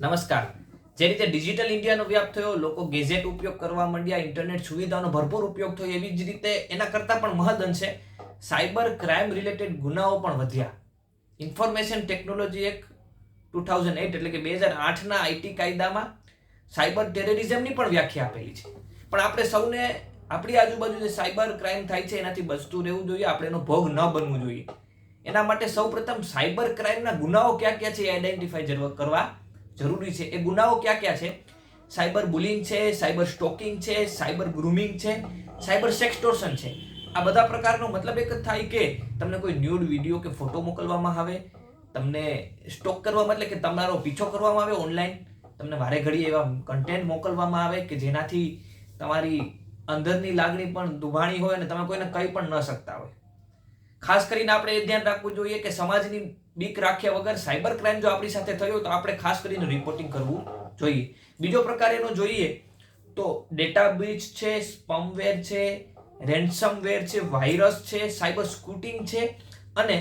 નમસ્કાર. જે રીતે ડિજિટલ ઇન્ડિયાનો વ્યાપ થયો, લોકો ગેજેટ ઉપયોગ કરવા માંડ્યા, ઇન્ટરનેટ સુવિધાનો ભરપૂર ઉપયોગ થયો, એવી જ રીતે એના કરતાં પણ મહદઅંશે સાયબર ક્રાઇમ રિલેટેડ ગુનાઓ પણ વધ્યા. ઇન્ફોર્મેશન ટેકનોલોજી એક ટુ થાઉઝન્ડ એટ એટલે કે બે હજાર આઠના આઈટી કાયદામાં સાયબર ટેરરિઝમની પણ વ્યાખ્યા આપેલી છે. પણ આપણે સૌને, આપણી આજુબાજુ જે સાયબર ક્રાઇમ થાય છે, એનાથી બચતું રહેવું જોઈએ, આપણે એનો ભોગ ન બનવું જોઈએ. એના માટે સૌપ્રથમ સાયબર ક્રાઇમના ગુનાઓ ક્યાં ક્યાં છે એ આઈડેન્ટિફાઈ કરવા જરૂરી છે. એ ગુનાઓ ક્યાં ક્યાં છે? સાયબર બુલિંગ છે, સાયબર સ્ટોકિંગ છે, સાયબર ગ્રુમિંગ છે, સાયબર સેક્સટોર્શન છે. આ બધા પ્રકારનો મતલબ એક જ થાય કે તમને કોઈ ન્યૂડ વીડિયો કે ફોટો મોકલવામાં આવે, તમને સ્ટોક કરવામાં એટલે કે તમારો પીછો કરવામાં આવે ઓનલાઈન, તમને વારે ઘડી એવા કન્ટેન્ટ મોકલવામાં આવે કે જેનાથી તમારી અંદરની લાગણી પણ દુભાણી હોય અને તમે કોઈને કહી પણ ન શકતા હોય. ખાસ કરીને આપણે એ ધ્યાન રાખવું જોઈએ કે સમાજની બીક રાખ્યા વગર સાયબર ક્રાઇમ જો આપણી સાથે થયો તો આપણે ખાસ કરીને રિપોર્ટિંગ કરવું જોઈએ. બીજો પ્રકાર એનો જોઈએ તો ડેટા બ્રીચ છે સ્પમવેર છે રેન્સમવેર છે વાયરસ છે સાયબર સ્કૂટિંગ છે અને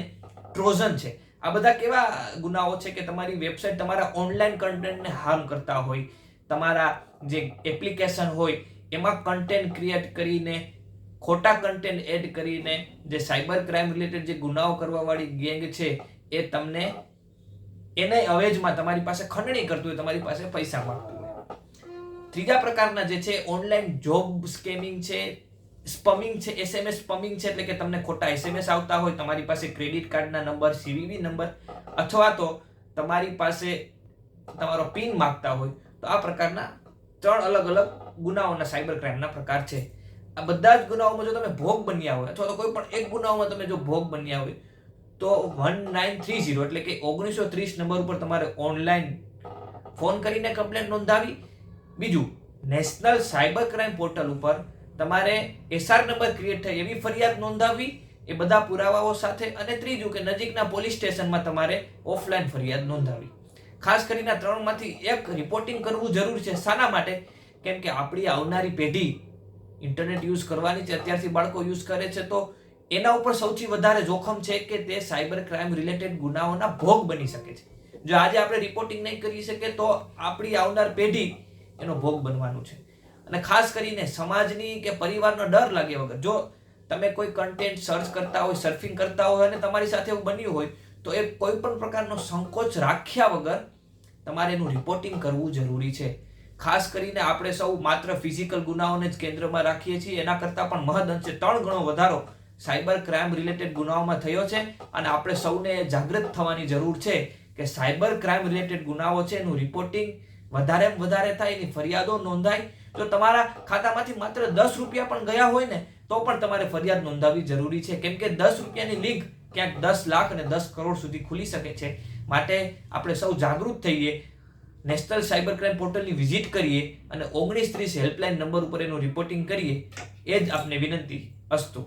ટ્રોઝન છે. આ બધા કેવા ગુનાઓ છે કે તમારી વેબસાઇટ તમારા ઓનલાઈન કન્ટેન્ટને હાર્મ કરતા હોય, તમારા જે એપ્લિકેશન હોય એમાં કન્ટેન્ટ ક્રિએટ કરીને ખોટા કન્ટેન્ટ એડ કરીને જે સાયબર ક્રાઇમ રિલેટેડ જે ગુનાઓ કરવાવાળી ગેંગ છે, એ તમને એને અવેજમાં તમારી પાસે ખંડણી કરતું હોય, તમારી પાસે પૈસા માંગતું હોય. ત્રીજા પ્રકારના જે છે ઓનલાઈન જોબ સ્કેમિંગ છે સ્પમિંગ છે એસએમએસ સ્પમિંગ છે, એટલે કે તમને ખોટા એસએમએસ આવતા હોય, તમારી પાસે ક્રેડિટ કાર્ડના નંબર સીવીવી નંબર અથવા તો તમારી પાસે તમારો પિન માંગતા હોય, તો આ પ્રકારના ત્રણ અલગ અલગ ગુનાઓના સાયબર ક્રાઇમના પ્રકાર છે. આ બધા જ ગુનાઓમાં જો તમે ભોગ બન્યા હોય, અથવા તો કોઈ પણ એક ગુનાઓમાં તમે જો ભોગ બન્યા હોય, તો વન નાઇન થ્રી ઝીરો એટલે કે ઓગણીસો ત્રીસ નંબર ઉપર તમારે ઓનલાઈન ફોન કરીને કમ્પ્લેન નોંધાવી. બીજું નેશનલ સાયબર ક્રાઇમ પોર્ટલ ઉપર તમારે એસઆર નંબર ક્રિએટ થાય એવી ફરિયાદ નોંધાવી એ બધા પુરાવાઓ સાથે અને ત્રીજું કે નજીકના પોલીસ સ્ટેશનમાં તમારે ઓફલાઈન ફરિયાદ નોંધાવી. ખાસ કરીને ત્રણમાંથી એક રિપોર્ટિંગ કરવું જરૂર છે. શાના માટે? કેમ કે આપણી આવનારી પેઢી ઇન્ટરનેટ યુઝ કરવાની છે, અત્યારથી બાળકો યુઝ કરે છે, તો એના ઉપર સૌથી વધારે જોખમ છે કે તે સાયબર ક્રાઇમ રિલેટેડ ગુનાઓના ભોગ બની શકે છે. જો આજે આપણે રિપોર્ટિંગ નહીં કરી શકીએ, તો આપણી આવનાર પેઢી એનો ભોગ બનવાનું છે. અને ખાસ કરીને સમાજની કે પરિવારનો ડર લાગે વગર. જો તમે કોઈ કન્ટેન્ટ સર્ચ કરતા હોય સર્ફિંગ કરતા હોય અને તમારી સાથે એવું બન્યું હોય, તો એ કોઈ પણ પ્રકારનો સંકોચ રાખ્યા વગર તમારે એનું રિપોર્ટિંગ કરવું જરૂરી છે. ખાસ કરીને આપણે સૌ માત્ર ફિઝિકલ ગુનાઓને જ કેન્દ્રમાં રાખીએ છીએ. એના કરતાં પણ મહદ અંશે ત્રણ ગણો વધારો સાયબર ક્રાઇમ રિલેટેડ ગુનાઓમાં થયો છે અને આપણે સૌને જાગૃત થવાની જરૂર છે કે સાયબર ક્રાઇમ રિલેટેડ ગુનાઓ છે, એનું રિપોર્ટિંગ વધારે વધારે થાય, એની ફરિયાદો નોંધાય. જો તમારા ખાતામાંથી માત્ર દસ રૂપિયા પણ ગયા હોય ને, તો પણ તમારે ફરિયાદ નોંધાવી જરૂરી છે. કેમ કે દસ રૂપિયાની લિંક ક્યાંક દસ લાખ અને દસ કરોડ સુધી ખુલી શકે છે. માટે આપણે સૌ જાગૃત થઈએ નેશનલ સાયબર ક્રાઇમ પોર્ટલની વિઝિટ કરીએ અને ઓગણીસ ત્રીસ હેલ્પલાઇન નંબર ઉપર એનું રિપોર્ટિંગ કરીએ, એ જ આપને વિનંતી અસ્તુ.